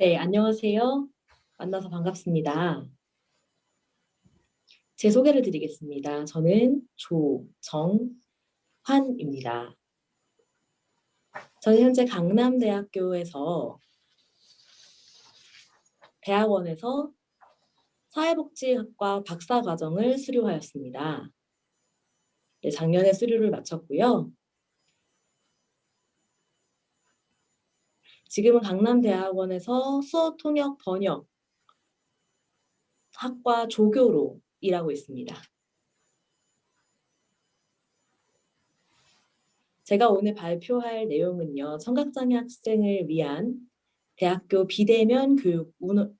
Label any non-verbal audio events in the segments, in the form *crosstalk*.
네, 안녕하세요. 만나서 반갑습니다. 제 소개를 드리겠습니다. 저는 조정환입니다. 저는 현재 강남대학교에서 대학원에서 사회복지학과 박사과정을 수료하였습니다. 네, 작년에 수료를 마쳤고요. 지금은 강남대학원에서 수어 통역 번역 학과 조교로 일하고 있습니다. 제가 오늘 발표할 내용은요. 청각장애 학생을 위한 대학교 비대면 교육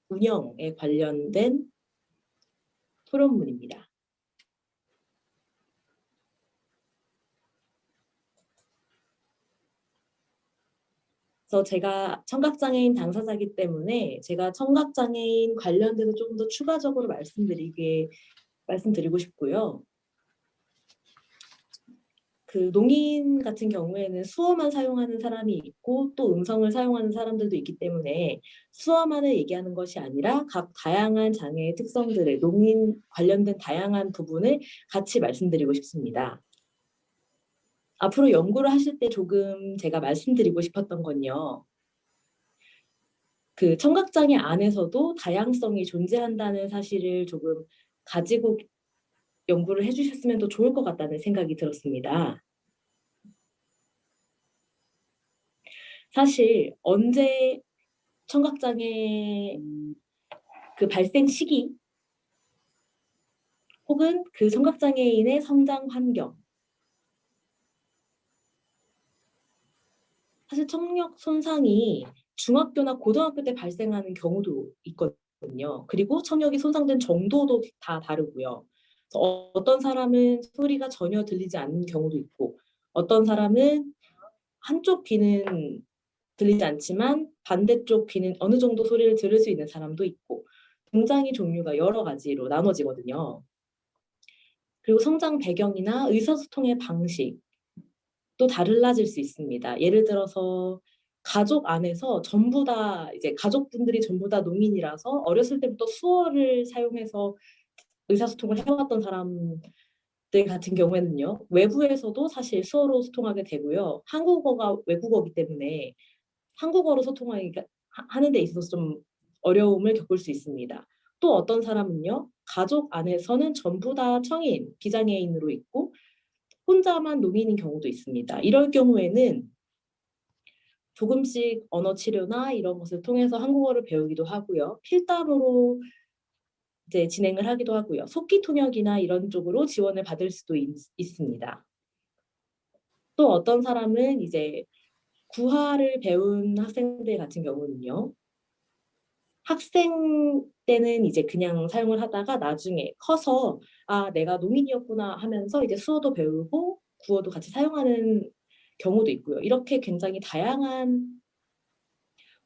운영에 관련된 토론문입니다. 그래서 제가 청각장애인 당사자이기 때문에 제가 청각장애인 관련돼서 조금 더 추가적으로 말씀드리게 말씀드리고 싶고요. 그 농인 같은 경우에는 수어만 사용하는 사람이 있고 또 음성을 사용하는 사람들도 있기 때문에 수어만을 얘기하는 것이 아니라 각 다양한 장애의 특성들을 농인 관련된 다양한 부분을 같이 말씀드리고 싶습니다. 앞으로 연구를 하실 때 조금 제가 말씀드리고 싶었던 건요. 그 청각장애 안에서도 다양성이 존재한다는 사실을 조금 가지고 연구를 해주셨으면 더 좋을 것 같다는 생각이 들었습니다. 사실 언제 청각장애 그 발생 시기 혹은 그 청각장애인의 성장 환경 사실 청력 손상이 중학교나 고등학교 때 발생하는 경우도 있거든요. 그리고 청력이 손상된 정도도 다 다르고요. 어떤 사람은 소리가 전혀 들리지 않는 경우도 있고 어떤 사람은 한쪽 귀는 들리지 않지만 반대쪽 귀는 어느 정도 소리를 들을 수 있는 사람도 있고 굉장히 종류가 여러 가지로 나눠지거든요. 그리고 성장 배경이나 의사소통의 방식, 또 달라질 수 있습니다. 예를 들어서 가족 안에서 전부 다 이제 가족분들이 전부 다 농인이라서 어렸을 때부터 수어를 사용해서 의사소통을 해왔던 사람들 같은 경우에는요 외부에서도 사실 수어로 소통하게 되고요 한국어가 외국어기 때문에 한국어로 소통하기가 하는 데 있어서 좀 어려움을 겪을 수 있습니다. 또 어떤 사람은요 가족 안에서는 전부 다 청인 비장애인으로 있고 혼자만 농인인 경우도 있습니다. 이럴 경우에는 조금씩 언어 치료나 이런 것을 통해서 한국어를 배우기도 하고요. 필담으로 이제 진행을 하기도 하고요. 속기 통역이나 이런 쪽으로 지원을 받을 수도 있, 있습니다. 또 어떤 사람은 이제 구화를 배운 학생들 같은 경우는요. 학생 때는 이제 그냥 사용을 하다가 나중에 커서 아 내가 농인이었구나 하면서 이제 수어도 배우고 구어도 같이 사용하는 경우도 있고요. 이렇게 굉장히 다양한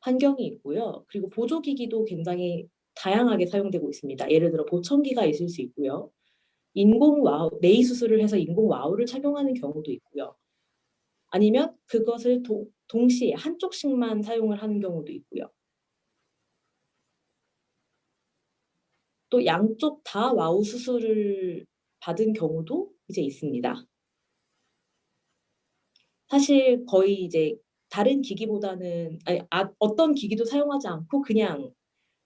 환경이 있고요. 그리고 보조기기도 굉장히 다양하게 사용되고 있습니다. 예를 들어 보청기가 있을 수 있고요. 인공 와우, 네이 수술을 해서 인공 와우를 착용하는 경우도 있고요. 아니면 그것을 도, 동시에 한쪽씩만 사용을 하는 경우도 있고요. 또 양쪽 다 와우 수술을 받은 경우도 이제 있습니다. 사실 거의 이제 다른 기기보다는 아니, 아, 어떤 기기도 사용하지 않고 그냥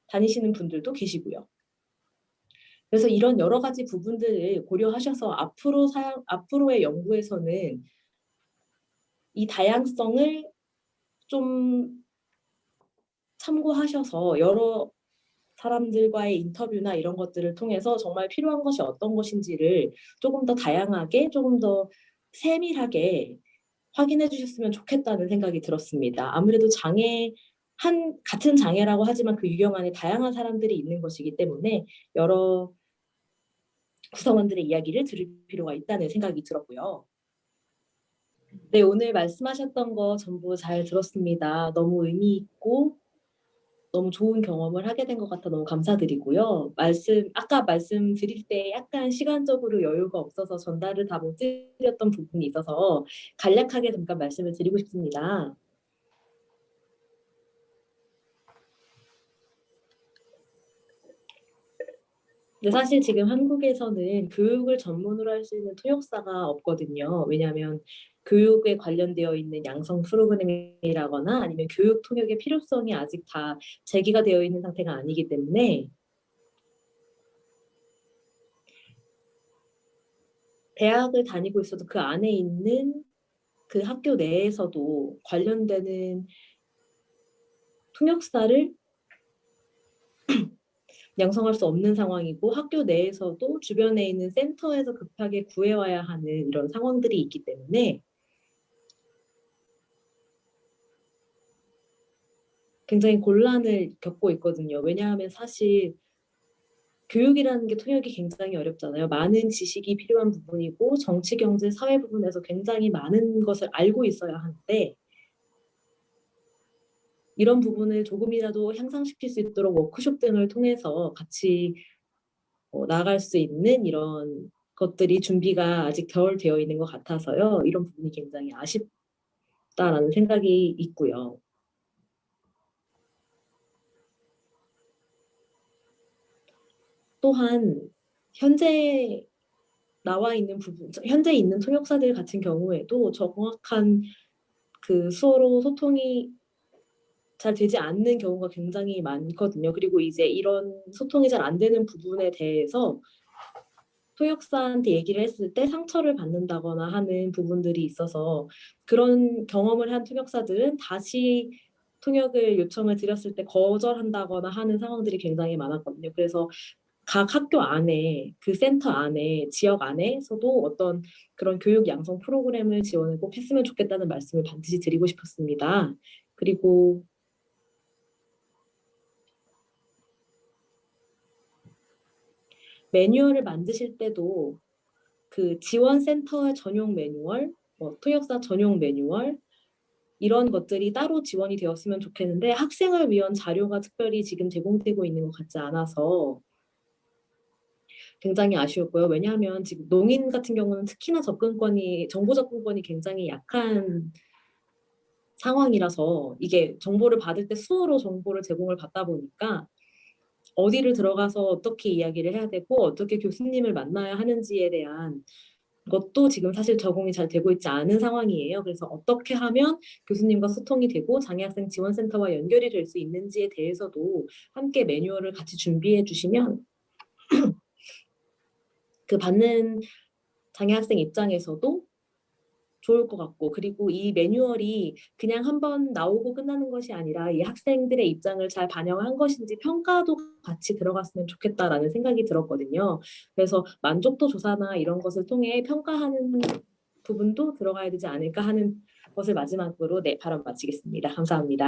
다니시는 분들도 계시고요. 그래서 이런 여러 가지 부분들을 고려하셔서 앞으로 사용, 앞으로의 연구에서는 이 다양성을 좀 참고하셔서 여러 사람들과의 인터뷰나 이런 것들을 통해서 정말 필요한 것이 어떤 것인지를 조금 더 다양하게 조금 더 세밀하게 확인해 주셨으면 좋겠다는 생각이 들었습니다. 아무래도 장애 한 같은 장애라고 하지만 그 유형 안에 다양한 사람들이 있는 것이기 때문에 여러 구성원들의 이야기를 들을 필요가 있다는 생각이 들었고요. 네, 오늘 말씀하셨던 거 전부 잘 들었습니다. 너무 의미 있고 너무 좋은 경험을 하게 된 것 같아 너무 감사드리고요. 말씀 아까 말씀드릴 때 약간 시간적으로 여유가 없어서 전달을 다 못 드렸던 부분이 있어서 간략하게 잠깐 말씀을 드리고 싶습니다. 근데 사실 지금 한국에서는 교육을 전문으로 할 수 있는 통역사가 없거든요. 왜냐하면 교육에 관련되어 있는 양성 프로그램이라거나 아니면 교육 통역의 필요성이 아직 다 제기가 되어 있는 상태가 아니기 때문에 대학을 다니고 있어도 그 안에 있는 그 학교 내에서도 관련되는 통역사를 양성할 수 없는 상황이고 학교 내에서도 주변에 있는 센터에서 급하게 구해와야 하는 이런 상황들이 있기 때문에 굉장히 곤란을 겪고 있거든요. 왜냐하면 사실 교육이라는 게 통역이 굉장히 어렵잖아요. 많은 지식이 필요한 부분이고 정치, 경제, 사회 부분에서 굉장히 많은 것을 알고 있어야 하는데 이런 부분을 조금이라도 향상시킬 수 있도록 워크숍 등을 통해서 같이 어, 나아갈 수 있는 이런 것들이 준비가 아직 덜 되어 있는 것 같아서요. 이런 부분이 굉장히 아쉽다라는 생각이 있고요. 또한 현재 나와 있는 부분, 현재 있는 통역사들 같은 경우에도 정확한 그 수어로 소통이 잘 되지 않는 경우가 굉장히 많거든요. 그리고 이제 이런 소통이 잘 안 되는 부분에 대해서 통역사한테 얘기를 했을 때 상처를 받는다거나 하는 부분들이 있어서 그런 경험을 한 통역사들은 다시 통역을 요청을 드렸을 때 거절한다거나 하는 상황들이 굉장히 많았거든요. 그래서 각 학교 안에 그 센터 안에 지역 안에서도 어떤 그런 교육 양성 프로그램을 지원을 꼭 했으면 좋겠다는 말씀을 반드시 드리고 싶었습니다. 그리고 매뉴얼을 만드실 때도 그 지원센터 전용 매뉴얼, 뭐 통역사 전용 매뉴얼 이런 것들이 따로 지원이 되었으면 좋겠는데 학생을 위한 자료가 특별히 지금 제공되고 있는 것 같지 않아서 굉장히 아쉬웠고요. 왜냐하면 지금 농인 같은 경우는 특히나 접근권이 정보 접근권이 굉장히 약한 상황이라서 이게 정보를 받을 때 수어로 정보를 제공을 받다 보니까 어디를 들어가서 어떻게 이야기를 해야 되고 어떻게 교수님을 만나야 하는지에 대한 것도 지금 사실 적응이 잘 되고 있지 않은 상황이에요. 그래서 어떻게 하면 교수님과 소통이 되고 장애학생 지원센터와 연결이 될 수 있는지에 대해서도 함께 매뉴얼을 같이 준비해 주시면 *clears throat* 그 받는 장애학생 입장에서도 좋을 것 같고 그리고 이 매뉴얼이 그냥 한번 나오고 끝나는 것이 아니라 이 학생들의 입장을 잘 반영한 것인지 평가도 같이 들어갔으면 좋겠다라는 생각이 들었거든요. 그래서 만족도 조사나 이런 것을 통해 평가하는 부분도 들어가야 되지 않을까 하는 것을 마지막으로 네 발언 마치겠습니다. 감사합니다.